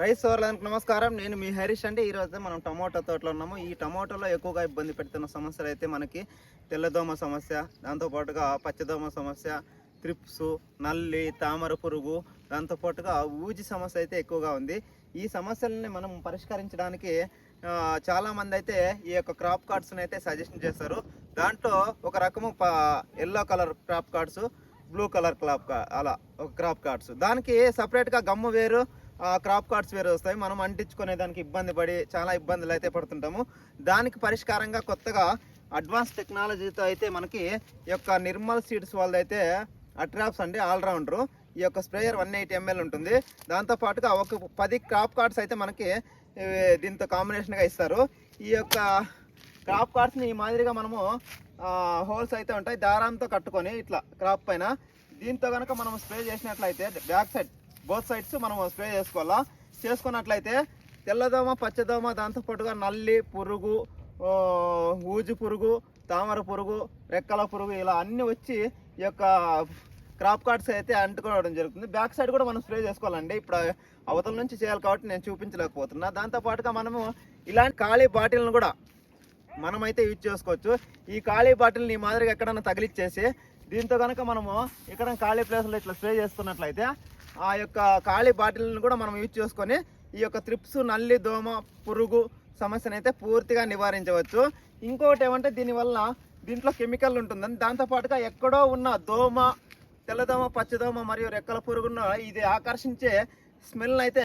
Rice సోర్లకు నమస్కారం. నేను మీ హరీష్ అంటే ఈరోజు మనం టమాటో తోటలో ఉన్నాము. ఈ టమాటోలో ఎక్కువగా ఇబ్బంది పెడుతున్న సమస్యలు అయితే మనకి తెల్లదోమ సమస్య దాంతోపాటుగా పచ్చదోమ సమస్య త్రిప్స్ నల్లి తామర పురుగు దాంతోపాటుగా ఊజి సమస్య అయితే ఎక్కువగా ఉంది. ఈ సమస్యలని మనం పరిష్కరించడానికి చాలామంది అయితే ఈ యొక్క క్రాప్ కార్డ్స్ని అయితే సజెషన్ చేస్తారు. దాంట్లో ఒక రకము yellow colour crop cards blue colour crop అలా ఒక క్రాప్ కార్డ్స్. దానికి సపరేట్గా గమ్ము వేరు క్రాప్ కార్డ్స్ వేరు వస్తాయి. మనం అంటించుకునే దానికి ఇబ్బంది పడి చాలా ఇబ్బందులు అయితే పడుతుంటాము. దానికి పరిష్కారంగా కొత్తగా అడ్వాన్స్ టెక్నాలజీతో అయితే మనకి ఈ యొక్క నిర్మల్ సీడ్స్ వాళ్ళదైతే అట్రాప్స్ అండి ఆల్రౌండరు. ఈ యొక్క స్ప్రేయర్ వన్ ఎయిటీ ఎంఎల్ ఉంటుంది. దాంతో పాటుగా ఒక పది క్రాప్ కార్డ్స్ అయితే మనకి దీంతో కాంబినేషన్గా ఇస్తారు. ఈ యొక్క క్రాప్ కార్డ్స్ని ఈ మాదిరిగా మనము హోల్స్ అయితే ఉంటాయి. దారంతో కట్టుకొని ఇట్లా క్రాప్ పైన. దీంతో కనుక మనం స్ప్రే చేసినట్లయితే బ్యాక్ సైడ్ బోత్ సైడ్స్ మనం స్ప్రే చేసుకోవాలా? చేసుకున్నట్లయితే తెల్లదోమ పచ్చదోమ దాంతోపాటుగా నల్లి పురుగు ఊజు పురుగు తామర పురుగు రెక్కల పురుగు ఇలా అన్నీ వచ్చి ఈ యొక్క క్రాప్ కార్డ్స్ అయితే అంటుకోవడం జరుగుతుంది. బ్యాక్ సైడ్ కూడా మనం స్ప్రే చేసుకోవాలండి. ఇప్పుడు అవతల నుంచి చేయాలి కాబట్టి నేను చూపించలేకపోతున్నా. దాంతోపాటుగా మనము ఇలాంటి ఖాళీ బాటిల్ను కూడా మనమైతే యూజ్ చేసుకోవచ్చు. ఈ ఖాళీ బాటిల్ని ఈ మాదిరిగా ఎక్కడన్నా తగిలిచ్చేసి దీంతో కనుక మనము ఇక్కడ ఖాళీ ప్లేస్లో ఇట్లా స్ప్రే చేసుకున్నట్లయితే ఆ యొక్క ఖాళీ బాటిల్ని కూడా మనం యూజ్ చేసుకొని ఈ యొక్క త్రిప్స్ నల్లి దోమ పురుగు సమస్యను అయితే పూర్తిగా నివారించవచ్చు. ఇంకొకటి ఏమంటే దీనివల్ల దీంట్లో కెమికల్ ఉంటుందని. దాంతోపాటుగా ఎక్కడో ఉన్న దోమ తెల్లదోమ పచ్చదోమ మరియు రెక్కల పురుగును ఇది ఆకర్షించే స్మెల్ అయితే